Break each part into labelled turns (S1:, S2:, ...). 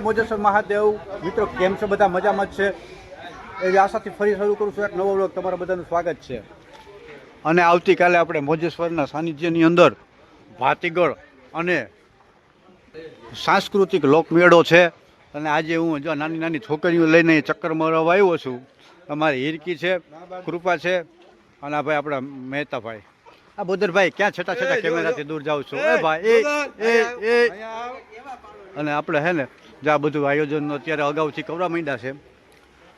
S1: મોજેશ્વર મહાદેવ. મિત્રો, કેમ છો? બધા મજામાં જ છે? એવી આશાથી ફરી શરૂ કરું છું એક નવો વ્લોગ. તમારા બધાનું સ્વાગત છે. અને આવતીકાલે આપણે મોજેશ્વરના સાનિધ્યની અંદર ભાતીગળ અને સાંસ્કૃતિક લોકમેળો છે. અને આજે હું જો નાની નાની છોકરીઓ લઈને ચક્કર મારવા આવ્યો છું. અમારી હિરકી છે, કૃપા છે, અને આ ભાઈ આપણા મહેતાભાઈ. આ બોદરભાઈ ક્યાં છટા છટા કેમેરાથી દૂર જાવ છો? એ ભાઈ એ એ એ. અને આપણે હે ને જે આ બધું આયોજન અત્યારે અગાઉથી કવરા માંડ્યા છે.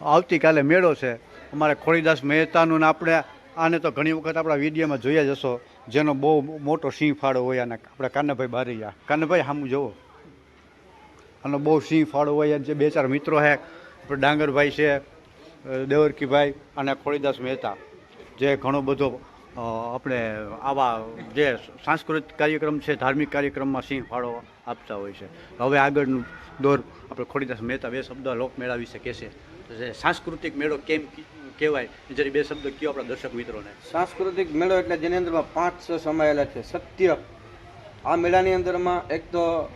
S1: આવતીકાલે મેળો છે. અમારે ખોડીદાસ મહેતાનું ને આપણે આને તો ઘણી વખત આપણા વિડીયોમાં જોયા જશો જેનો બહુ મોટો સિંહ ફાળો હોય અને આપણે કાનાભાઈ બારૈયા. કાનાભાઈ સામું જુઓ. આનો બહુ સિંહ ફાળો હોય અને જે બે ચાર મિત્રો છે આપણે ડાંગરભાઈ છે દેવરકીભાઈ અને ખોડીદાસ મહેતા. જે ઘણો બધો આપણે આવા જે સાંસ્કૃતિક કાર્યક્રમ છે, ધાર્મિક કાર્યક્રમમાં સિંહ ફાળો આપતા હોય છે. હવે આગળનું દોર આપણે ખોડીદાસ મહેતા બે શબ્દ લોકમેળા વિશે કહેશે જે સાંસ્કૃતિક મેળો કેમ કહેવાય? જરી બે શબ્દ કયો આપણા દર્શક મિત્રોને?
S2: સાંસ્કૃતિક મેળો એટલે જેની અંદરમાં પાંચ સમાયેલા છે. સત્ય. આ મેળાની અંદરમાં એક તો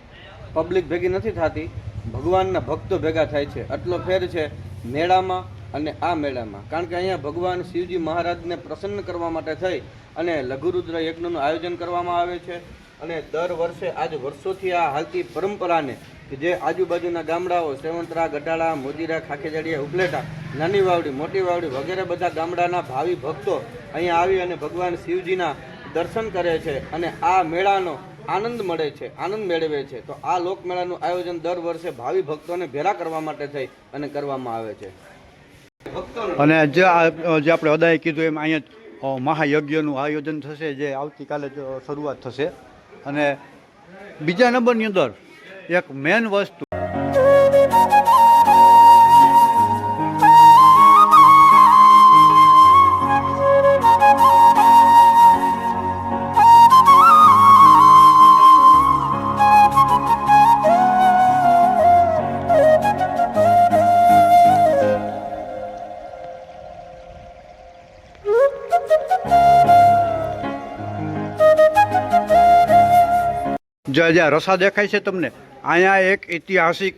S2: પબ્લિક ભેગી નથી થતી. ભગવાનના ભક્તો ભેગા થાય છે. આટલો ફેર છે. મેળામાં અને આ મેળામાં. કારણ કે અહીંયા ભગવાન શિવજી મહારાજને પ્રસન્ન કરવા માટે થઈ અને લઘુરુદ્ર યજ્ઞનું આયોજન કરવામાં આવે છે. અને દર વર્ષે આજ વર્ષોથી આ હાલતી પરંપરાને કે જે આજુબાજુના ગામડાઓ, સેવંતરા, ગઢાળા મોજીરા ખાખેજડીયા ઉપલેટા, નાની વાવડી, મોટી વાવડી વગેરે બધા ગામડાના ભાવિ ભક્તો અહીંયા આવી અને ભગવાન શિવજીના દર્શન કરે છે અને આ મેળાનો આનંદ મળે છે, આનંદ મેળવે છે. તો આ લોકમેળાનું આયોજન દર વર્ષે ભાવિ ભક્તોને ભેરા કરવા માટે થઈ અને કરવામાં આવે છે.
S1: અને જે જે આપણે અદાએ કીધું એમ અહીંયા મહાયજ્ઞનું આયોજન થશે, જે આવતીકાલે જ શરૂઆત થશે. અને બીજા નંબરની અંદર એક મેન વસ્તુ જે જ્યાં રસા દેખાય છે તમને, અહીંયા એક ઐતિહાસિક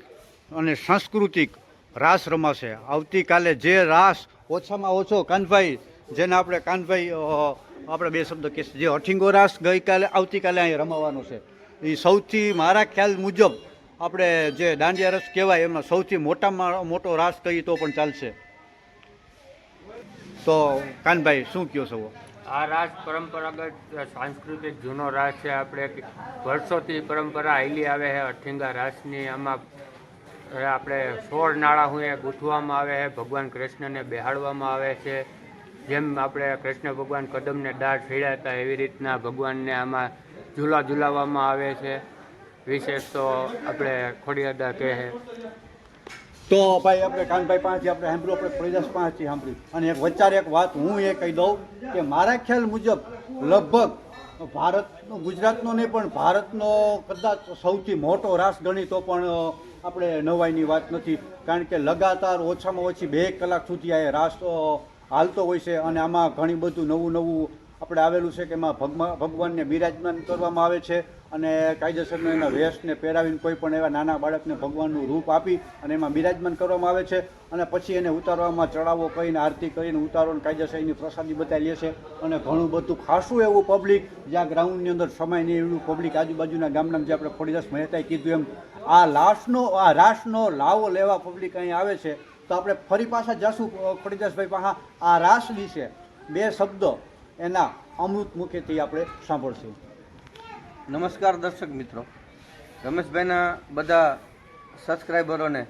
S1: અને સાંસ્કૃતિક રાસ રમાશે. આવતીકાલે જે રાસ ઓછામાં ઓછો કાનભાઈ, જેને આપણે કાનભાઈ આપણે બે શબ્દ કહેશે, જે અઠીંગો રાસ ગઈકાલે, આવતીકાલે અહીંયા રમાવાનો છે. એ સૌથી મારા ખ્યાલ મુજબ આપણે જે દાંડિયા રસ કહેવાય, એમાં સૌથી મોટામાં મોટો રાસ કહીએ તો પણ ચાલશે. તો કાનભાઈ, શું કહો છો?
S3: આ રાસ પરંપરાગત સાંસ્કૃતિક જૂનો રાસ છે. આપણે વર્ષોથી પરંપરા હાલી આવે છે અઠિંગા રાસની આમાં આપણે સોળ નાળા હું એ ગૂંથવામાં આવે છે ભગવાન કૃષ્ણને બેહાડવામાં આવે છે. જેમ આપણે કૃષ્ણ ભગવાન કદમને દાળ છેડ્યા હતા, એવી રીતના ભગવાનને આમાં ઝૂલા ઝૂલાવવામાં આવે છે. વિશેષ તો આપણે ખોડિયાદા કહે છે
S1: તો ભાઈ આપણે કાનભાઈ પાસેથી આપણે સાંભળ્યું, આપણે ફરિદાસ પાસેથી સાંભળ્યું. અને એક વચ્ચારે એક વાત હું એ કહી દઉં કે મારા ખ્યાલ મુજબ લગભગ ભારતનો, ગુજરાતનો નહીં, પણ ભારતનો કદાચ સૌથી મોટો રાસ ગણી તો પણ આપણે નવાઈની વાત નથી. કારણ કે લગાતાર ઓછામાં ઓછી બે કલાક સુધી આ રાસ હાલતો હોય છે અને આમાં ઘણી બધું નવું નવું આપણે આવેલું છે કે એમાં ભગવા ભગવાનને બિરાજમાન કરવામાં આવે છે અને કાયદેસરનો એના વેશને પહેરાવીને કોઈ પણ એવા નાના બાળકને ભગવાનનું રૂપ આપી અને એમાં બિરાજમાન કરવામાં આવે છે અને પછી એને ઉતારવામાં ચડાવો કરીને આરતી કરીને ઉતારો અને કાયદેસર પ્રસાદી બતાવી લે છે અને ઘણું બધું ખાસું એવું પબ્લિક જ્યાં ગ્રાઉન્ડની અંદર સમય નહીં એવું પબ્લિક આજુબાજુના ગામના જે આપણે ખોડીદાસ મહેતાએ કીધું એમ, આ લાશનો, આ રાસનો લાવો લેવા પબ્લિક અહીં આવે છે, તો આપણે ફરી પાછા જશું ખોડીદાસભાઈ પાસા આ રાસ વિશે બે શબ્દો. એના અમૃત મુખેથી આપણે સાંભળશું.
S2: નમસ્કાર દર્શક મિત્રો. રમેશભાઈના બધા સબસ્ક્રાઈબરોને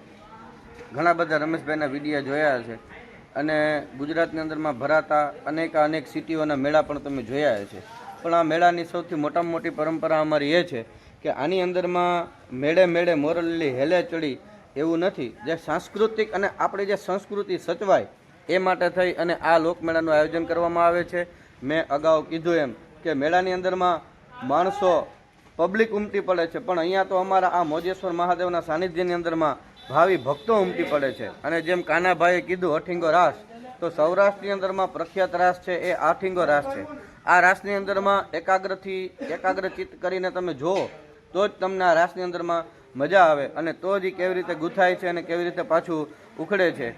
S2: ઘણા બધા રમેશભાઈના વિડીયા જોયા છે અને ગુજરાતની અંદરમાં ભરાતા અનેક અનેક સિટીઓના મેળા પણ તમે જોયા છે પણ આ મેળાની સૌથી મોટામાં મોટી પરંપરા અમારી એ છે કે આની અંદરમાં મેળે મેળે મોરલી હેલે ચડી એવું નથી. જે સાંસ્કૃતિક અને આપણી જે સંસ્કૃતિ સચવાય એ માટે થઈ અને આ લોકમેળાનું આયોજન કરવામાં આવે છે. મેં અગાઉ કીધું એમ કે મેળાની અંદરમાં માણસો પબ્લિક ઉમટી પડે છે. પણ અહીંયા તો અમારા આ મોજેશ્વર મહાદેવના સાનિધ્યની અંદરમાં ભાવિ ભક્તો ઉમટી પડે છે. અને જેમ કાનાભાઈએ કીધું, અઠીંગો રાસ તો સૌરાષ્ટ્રની અંદરમાં પ્રખ્યાત રાસ છે એ આઠીંગો રાસ છે. આ રાસની અંદરમાં એકાગ્રથી એકાગ્રચિત કરીને તમે જુઓ, તો જ તમને આ રાસની અંદરમાં મજા આવે અને તો જ કેવી રીતે ગૂંથાય છે અને કેવી રીતે પાછું ઉખડે છે.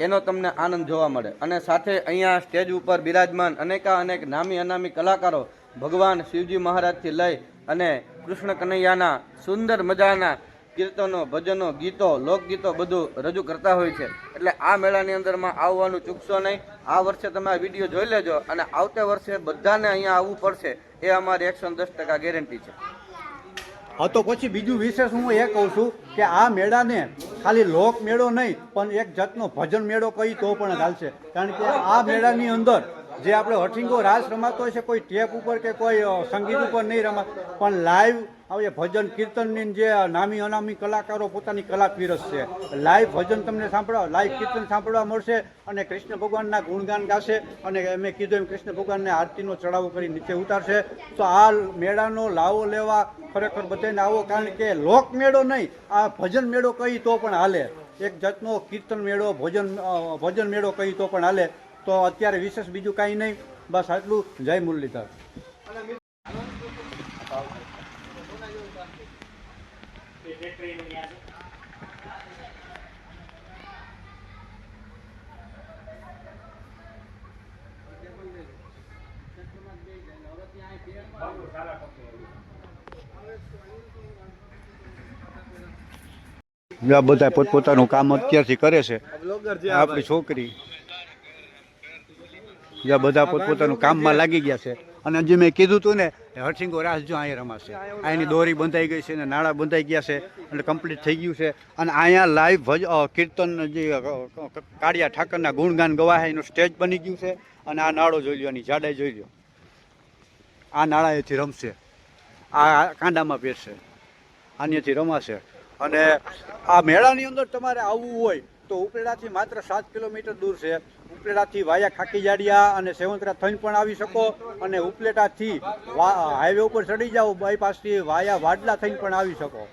S2: એનો તમને આનંદ જોવા મળે. અને સાથે અહીંયા સ્ટેજ ઉપર બિરાજમાન અનેકા અનેક નામી અનામી કલાકારો ભગવાન શિવજી મહારાજથી લઈ અને કૃષ્ણ કનૈયાના સુંદર મજાના કીર્તનો, ભજનો, ગીતો, લોકગીતો બધું રજૂ કરતા હોય છે. એટલે આ મેળાની અંદરમાં આવવાનું ચૂકશો નહીં. આ વર્ષે તમે વીડિયો જોઈ લેજો અને આવતે વર્ષે બધાને અહીંયા આવવું પડશે. એ અમારી એકસો દસ ટકા ગેરંટી છે.
S1: હા, તો પછી બીજું વિશેષ હું એ કહું છું કે આ મેળાને ખાલી લોક મેળો નહીં, પણ એક જાતનો ભજન મેળો કહી તો પણ ચાલશે. કારણ કે આ મેળાની અંદર જે આપણે હઠિંગો રાસ રમાતો હોય છે કોઈ ટેપ ઉપર કે કોઈ સંગીત ઉપર નહીં રમાત પણ લાઈવ આવે ભજન કીર્તનની જે નામી અનામી કલાકારો પોતાની કલા પીરસશે લાઈવ ભજન તમને સાંભળવા લાઈવ કીર્તન સાંભળવા મળશે અને કૃષ્ણ ભગવાનના ગુણગાન ગાશે અને મેં કીધું એમ કૃષ્ણ ભગવાનને આરતીનો ચડાવો કરી નીચે ઉતારશે. તો આ મેળાનો લાવો લેવા ખરેખર બધાને આવો, કારણ કે લોક મેળો નહીં, આ ભજન મેળો કહી તો પણ હાલે. એક જાતનો કીર્તન મેળો, ભોજન ભજન મેળો કહી તો પણ હાલે. તો અત્યારે વિશેષ બીજું કાંઈ નહીં. બસ આટલું. જય મુરલીધર. બધા પોતપોતાનું કામ અત્યારથી કરે છે. આપણી છોકરી. જ્યાં બધા પોતપોતાનું કામમાં લાગી ગયા છે. અને જે મેં કીધું હતું ને હરસિંગો રાસ જો અહીંયા રમાશે. અહીંની દોરી બંધાઈ ગઈ છે ને નાળા બંધાઈ ગયા છે અને કમ્પ્લીટ થઈ ગયું છે. અને અહીંયા લાઈવ ભજ કીર્તન જે કાળિયા ઠાકરના ગુણગાન ગવાય એનું સ્ટેજ બની ગયું છે. અને આ નાળો જોઈ લ્યો એની જાડાઈ જોઈ લ્યો. આ નાળાએથી રમશે. આ કાંડામાં પહેરશે આનેથી રમાશે. અને આ મેળાની અંદર તમારે આવવું હોય તો ઉપલેડાથી માત્ર સાત કિલોમીટર દૂર છે. ઉપલેટાથી વાયા ખાકીજાડિયા અને સેવંતરા થઈને પણ આવી શકો અને ઉપલેટાથી હાઈવે ઉપર ચડી જાઓ બાયપાસથી વાયા વાડલા થઈને પણ આવી શકો.